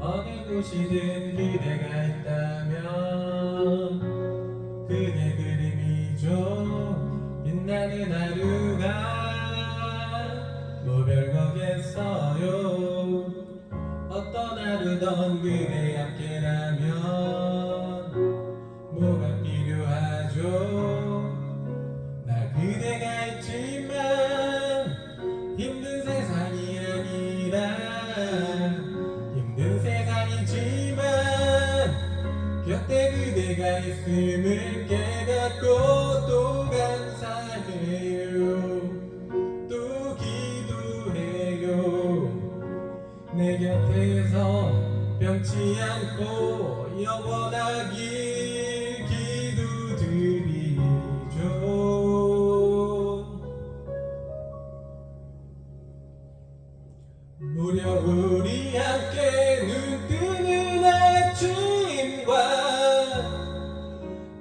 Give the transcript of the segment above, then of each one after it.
어느 곳이든 기대가 있다면 그게 그림이죠 빛나는 하루가 뭐 별거겠어요. 어떤 하루던 그대 함께라면 말씀을 깨닫고 또 감사해요. 또 기도해요. 내 곁에서 변치 않고 영원하기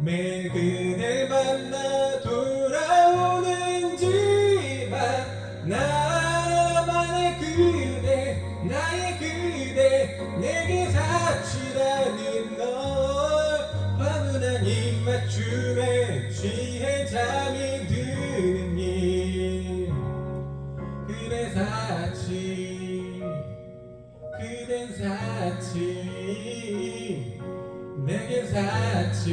매일 그댈 만나 돌아오는 집안 나만의 그대 나의 그대 내게 사치라는 널. 화분한 입맞춤에 취해 잠이 드는 일. 그대 사치 그댄 사치. 내게 닿지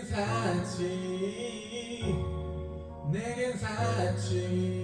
내겐 사치 내겐 사치.